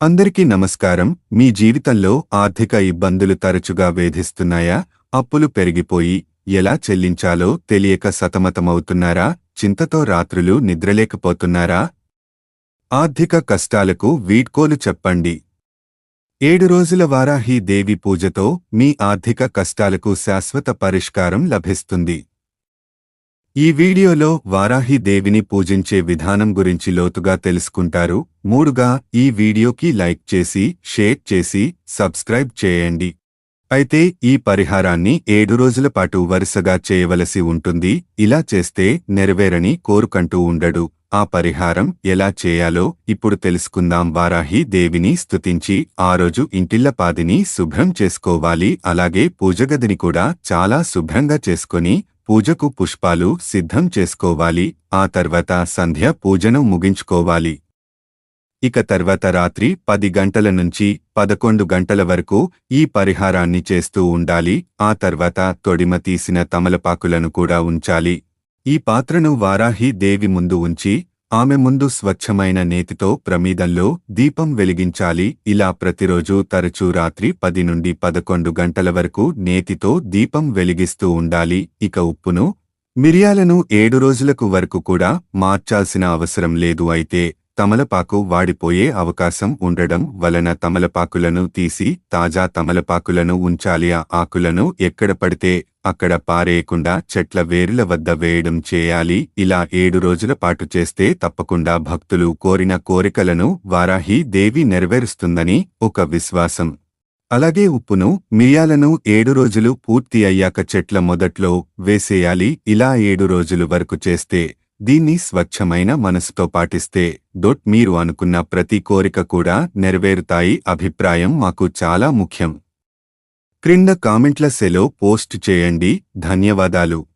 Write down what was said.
అందరికీ నమస్కారం. మీ జీవితంలో ఆర్థిక ఇబ్బందులు తరచుగా వేధిస్తున్నాయా? అప్పులు పెరిగిపోయి ఎలా చెల్లించాలో తెలియక సతమతమవుతున్నారా? చింతతో రాత్రులు నిద్రలేకపోతున్నారా? ఆర్థిక కష్టాలకు వీడ్కోలు చెప్పండి. ఏడు రోజుల వారాహి దేవి పూజతో మీ ఆర్థిక కష్టాలకు శాశ్వత పరిష్కారం లభిస్తుంది. ఈ వీడియోలో వారాహి దేవిని పూజించే విధానం గురించి లోతుగా తెలుసుకుంటారు. మూడుగా ఈ వీడియోకి లైక్ చేసి షేర్ చేసి సబ్స్క్రైబ్ చేయండి. అయితే ఈ పరిహారాన్ని ఏడు రోజుల పాటు వరుసగా చేయవలసి ఉంటుంది. ఇలా చేస్తే నెరవేరని కోరుకంటూ ఉండడు. ఆ పరిహారం ఎలా చేయాలో ఇప్పుడు తెలుసుకుందాం. వారాహి దేవిని స్తుతించి ఆ రోజు ఇంటిల్లపాదిని శుభ్రం చేసుకోవాలి. అలాగే పూజగదిని కూడా చాలా శుభ్రంగా చేసుకొని పూజకు పుష్పాలు సిద్ధం చేసుకోవాలి. ఆ తర్వాత సంధ్య పూజను ముగించుకోవాలి. ఇక తర్వాత రాత్రి పది గంటల నుంచి పదకొండు గంటల వరకు ఈ పరిహారాన్ని చేస్తూ ఉండాలి. ఆ తర్వాత తొడిమ తీసిన తమలపాకులను కూడా ఉంచాలి. ఈ పాత్రను వారాహి దేవి ముందు ఉంచి ఆమె ముందు స్వచ్ఛమైన నేతితో ప్రమీదంలో దీపం వెలిగించాలి. ఇలా ప్రతిరోజు తరచూ రాత్రి పది నుండి పదకొండు గంటల వరకు నేతితో దీపం వెలిగిస్తూ ఉండాలి. ఇక ఉప్పును మిరియాలను ఏడు రోజులకు వరకు కూడా మార్చాల్సిన అవసరం లేదు అయితే తమలపాకు వాడిపోయే అవకాశం ఉండడం వలన తమలపాకులను తీసి తాజా తమలపాకులను ఉంచాలి. ఆ ఆకులను ఎక్కడ పడితే అక్కడ పారేయకుండా చెట్ల వేరుల వద్ద వేయడం చేయాలి. ఇలా ఏడు రోజుల పాటు చేస్తే తప్పకుండా భక్తులు కోరిన కోరికలను వారాహి దేవి నెరవేరుస్తుందని ఒక విశ్వాసం. అలాగే ఉప్పును మిరియాలను ఏడు రోజులు పూర్తి అయ్యాక చెట్ల మొదట్లో వేసేయాలి. ఇలా ఏడు రోజులు వరకు చేస్తే దీన్ని స్వచ్ఛమైన మనసుతో పాటిస్తే డొట్ మీరు అనుకున్న ప్రతి కోరిక కూడా నెరవేరుతాయి అభిప్రాయం మాకు చాలా ముఖ్యం. క్రింద కామెంట్ల సెలో పోస్ట్ చేయండి. ధన్యవాదాలు.